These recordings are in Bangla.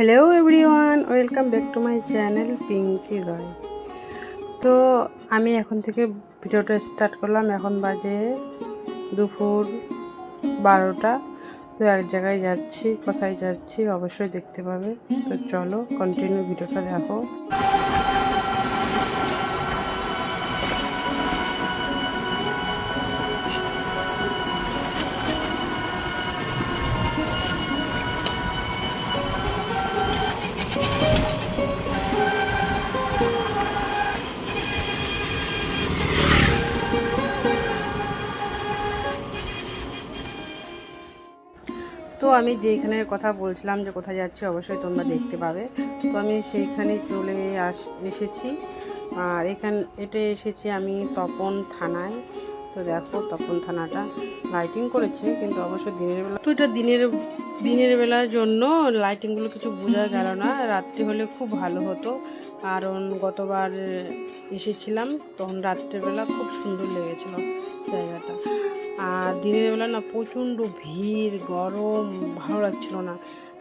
Hello everyone welcome back to my channel Pinky Roy তো আমি এখন থেকে ভিডিওটা স্টার্ট করলাম, এখন বাজে দুপুর বারোটা। তো এক জায়গায় যাচ্ছি, কোথায় যাচ্ছি অবশ্যই দেখতে পাবে। তো চলো কন্টিনিউ ভিডিওটা দেখো। আমি যেখানের কথা বলছিলাম যে কোথায় যাচ্ছি অবশ্যই তোমরা দেখতে পাবে। তো আমি সেইখানে চলে আস, এসেছি। আর এখান, এটা এসেছি আমি তপন থানায়। তো দেখো তপন থানাটা লাইটিং করেছে, কিন্তু অবশ্য দিনের বেলা তো এটা দিনের দিনের বেলার জন্য লাইটিংগুলো কিছু বোঝা গেল না। রাত্রি হলে খুব ভালো হতো। কারণ গতবার এসেছিলাম, তখন রাত্রেবেলা খুব সুন্দর লেগেছিল জায়গাটা। আর দিনের বেলা না প্রচণ্ড ভিড়, গরম, ভালো লাগছিল না।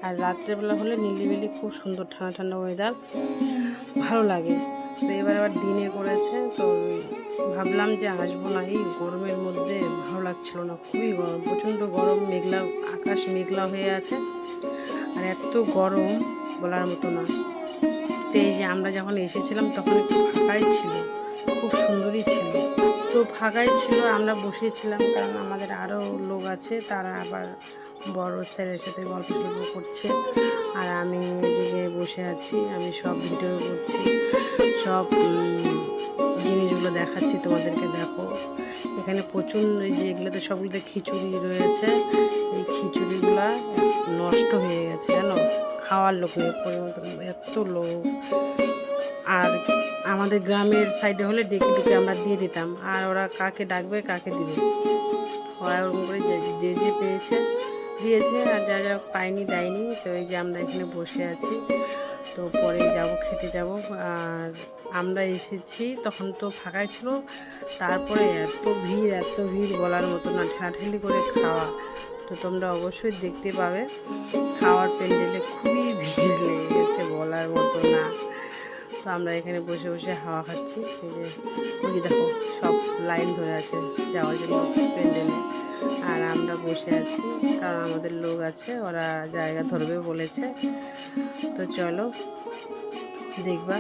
আর রাত্রেবেলা হলে নিলিবিলি খুব সুন্দর ঠান্ডা ঠান্ডা ওয়েদার ভালো লাগে। তো এবার আবার দিনে করেছে, তো ভাবলাম যে আসব না, এই গরমের মধ্যে ভালো লাগছিল না, খুবই গরম, প্রচণ্ড গরম, মেঘলা, আকাশ মেঘলা হয়ে আছে। আর এত গরম বলার মতো না। তো এই যে আমরা যখন এসেছিলাম, তখন একটু ফাঁকাই ছিল। খুব সুন্দরই ছিল। তো ফাঁকাই ছিল, আমরা বসেছিলাম কারণ আমাদের আরও লোক আছে, তারা আবার বড় স্যারের সাথে গল্প সল্প করছে। আর আমি এদিকে বসে আছি, আমি সব ভিডিও করছি, সব জিনিসগুলো দেখাচ্ছি, তোমাদেরকে দেখো। এখানে প্রচুর এই যে এগুলোতে সবগুলোতে খিচুড়ি রয়েছে। এই খিচুড়িগুলা নষ্ট হয়ে গেছে, জানো? খাওয়ার লোক এত লোক। আর আমাদের গ্রামের সাইডে হলে ডেকে ডেকে আমরা দিয়ে দিতাম, আর ওরা কাকে ডাকবে, কাকে দিবে? ওরা ওরকম করে যে যে যে পেয়েছে, দিয়েছে, আর যা যা পায়নি, দেয়নি। তো এই যে আমরা এখানে বসে আছি। তো পরে যাব, খেতে যাব। আর আমরা এসেছি, তখন তো ফাঁকাই ছিল। তারপরে এত ভিড় এত ভিড় বলার মতো না, ঠেলাঠেলি করে খাওয়া। তো তোমরা অবশ্যই দেখতে পাবে। খাওয়ার প্যান্ডেলে খুবই ভিড় লেগে গেছে বলার মতো না। তো আমরা এখানে বসে বসে হাওয়া খাচ্ছি। এই যে দেখো, সব লাইন ধরে আছে যাওয়ার জন্য প্যান্ডেলে। আর আমরা বসে আছি। কারণ আমাদের লোক আছে, ওরা জায়গা ধরবে বলেছে। তো চলো, দেখবা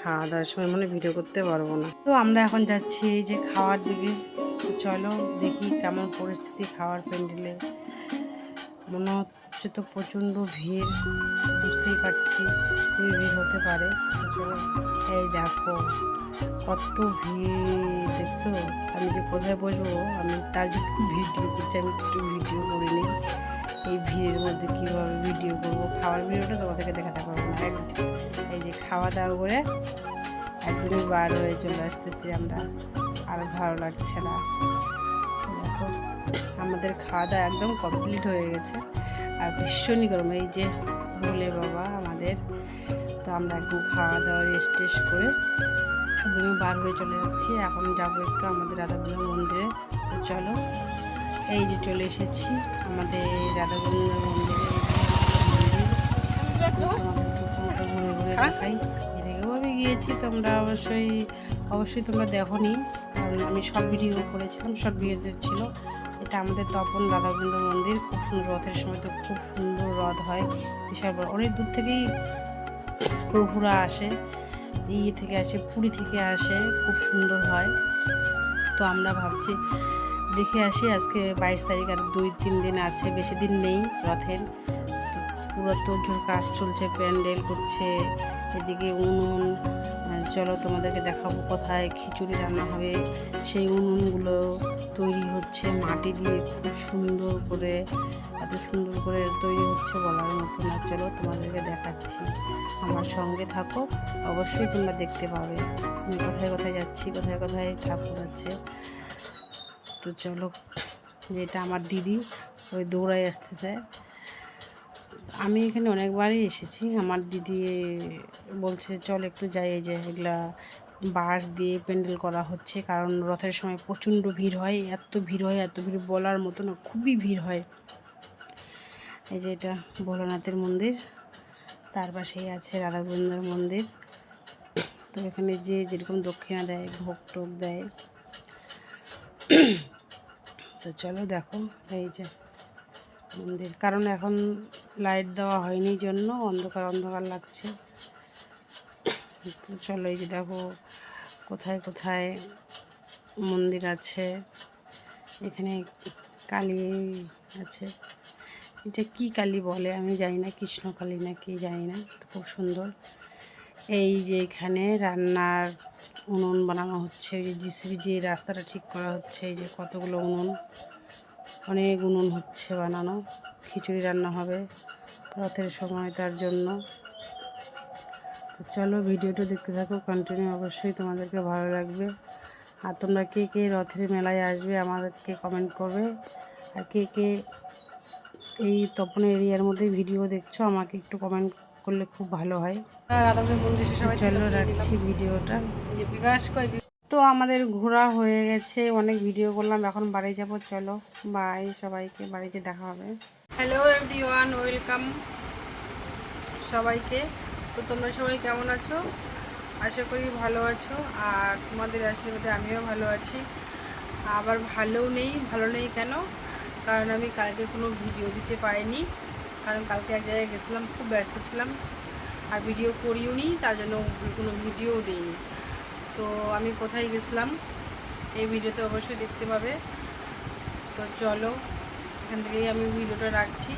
খাওয়া দাওয়ার সময় মানে ভিডিও করতে পারব না। তো আমরা এখন যাচ্ছি এই যে খাওয়ার দিকে। চলো দেখি কেমন পরিস্থিতি খাওয়ার প্যান্ডেলে। মনে হচ্ছে তো প্রচণ্ড ভিড়, বুঝতেই পারছি খুবই ভিড় হতে পারে। এই দেখো, কত ভিড়, দেখছ? আমি যে কোথায় বসবো, আমি তার জন্য ভিডিও করছি, আমি একটু ভিডিও করে নিই এই ভিড়ের মধ্যে কীভাবে ভিডিও করব? খাওয়ার ভিডিওটা তোমাদেরকে দেখাতে পারব না। এই যে খাওয়া দাওয়া করে একদমই বার হয়ে চলে আসতেছি আমরা। আর ভালো লাগছে না। দেখো, আমাদের খাওয়া দাওয়া একদম কমপ্লিট হয়ে গেছে। আর ভীষণই গরম। এই যে বলে বাবা আমাদের। তো আমরা একদম খাওয়া দাওয়া রেস্ট টেস্ট করে একদমই বার হয়ে চলে যাচ্ছি। এখন যাব একটু আমাদের রাধাকুণ্ড মন্দিরে। তো চলো এই যে চলে এসেছি আমাদের রাধাকুণ্ড মন্দিরে। ঘুরে ঘুরে দেখাই। এর আগেও আমি গিয়েছি তোমরা অবশ্যই অবশ্যই তোমরা দেখোনি। কারণ আমি সব ভিডিও করেছিলাম সব ভিডিও ছিল। এটা আমাদের তপন রাধাকুণ্ড মন্দির। খুব সুন্দর রথের সময় তো খুব সুন্দর রথ হয়। বিশাল বড়। অনেক দূর থেকেই প্রভুরা আসে। ইয়ে থেকে আসে, পুরী থেকে আসে। খুব সুন্দর হয়। তো আমরা ভাবছি, দেখে আসি আজকে বাইশ তারিখ আর দুই তিন দিন আছে, বেশি দিন নেই রথের। তো পুরো তোর কাজ চলছে, প্যান্ডেল করছে। এদিকে উনুন চলো তোমাদেরকে দেখাবো কোথায় খিচুড়ি রান্না হবে। সেই উনুনগুলো তৈরি হচ্ছে মাটি দিয়ে খুব সুন্দর করে, এত সুন্দর করে তৈরি হচ্ছে বলার মতো না। চলো তোমাদেরকে দেখাচ্ছি। আমার সঙ্গে থাকো, অবশ্যই তোমরা দেখতে পাবে। আমি কোথায় কোথায় যাচ্ছি, কোথায় কোথায় ঠাকুর আছে। তো চলো, যেটা আমার দিদি, ওই দৌড়াই আসতেছে। আমি এখানে অনেকবারই এসেছি। আমার দিদি বলছে, চল একটু যাই। এই যে এগুলা বাঁশ দিয়ে প্যান্ডেল করা হচ্ছে, কারণ রথের সময় প্রচণ্ড ভিড় হয়। এত ভিড় হয়, এত ভিড় বলার মতো না, খুবই ভিড় হয়। এই যে এটা ভোলানাথের মন্দির, তার পাশেই আছে রাধা গোবিন্দর মন্দির। তো এখানে যে যেরকম দক্ষিণা দেয়, ভোগ টোক দেয়। তো চলো দেখো, এই যে মন্দির। কারণ এখন লাইট দেওয়া হয়নি জন্য, অন্ধকার অন্ধকার লাগছে। চলো এই যে দেখো কোথায় কোথায় মন্দির আছে। এখানে কালী আছে। এটা কি কালী বলে আমি জানি না কৃষ্ণ কালী না কি জানি না, খুব সুন্দর। এই যে এখানে রান্নার উনুন বানানো হচ্ছে, ওই যে জিসিবি যে রাস্তাটা ঠিক করা হচ্ছে, এই যে কতগুলো উনুন। অনেক উনুন হচ্ছে বানানো। খিচুড়ি রান্না হবে রথের সময় তার জন্য। তো চলো ভিডিওটা দেখতে থাকো কন্টিনিউ অবশ্যই তোমাদেরকে ভালো লাগবে। আর তোমরা কে কে রথের মেলায় আসবে আমাদেরকে কমেন্ট করবে। আর কে কে এই তপন এরিয়ার মধ্যে ভিডিও দেখছ আমাকে একটু কমেন্ট করলে খুব ভালো হয়। সবাই চলো রাখছি ভিডিওটা বিবাস কয় তো আমাদের ঘোরা হয়ে গেছে, অনেক ভিডিও করলাম, এখন বাড়ি যাব, চলো বাই সবাইকে বাড়িতে দেখা হবে। হ্যালো এভরিওয়ান ওয়েলকাম সবাইকে। তো তোমরা সবাই কেমন আছো? আশা করি ভালো আছো, আর তোমাদের আশীর্বাদে আমিও ভালো আছি। আবার ভালো নেই ভালো নেই কেন? কারণ আমি কালকে কোনো ভিডিও দিতে পারিনি, কারণ কালকে এক জায়গায় গেছিলাম, খুব ব্যস্ত ছিলাম, আর ভিডিও করিও নি তার জন্য কোনো ভিডিও দিইনি। তো আমি কোথায় গেছিলাম? এই ভিডিওতে অবশ্যই দেখতে পাবে। তো চলো, এখান থেকেই আমি ভিডিওটা রাখছি।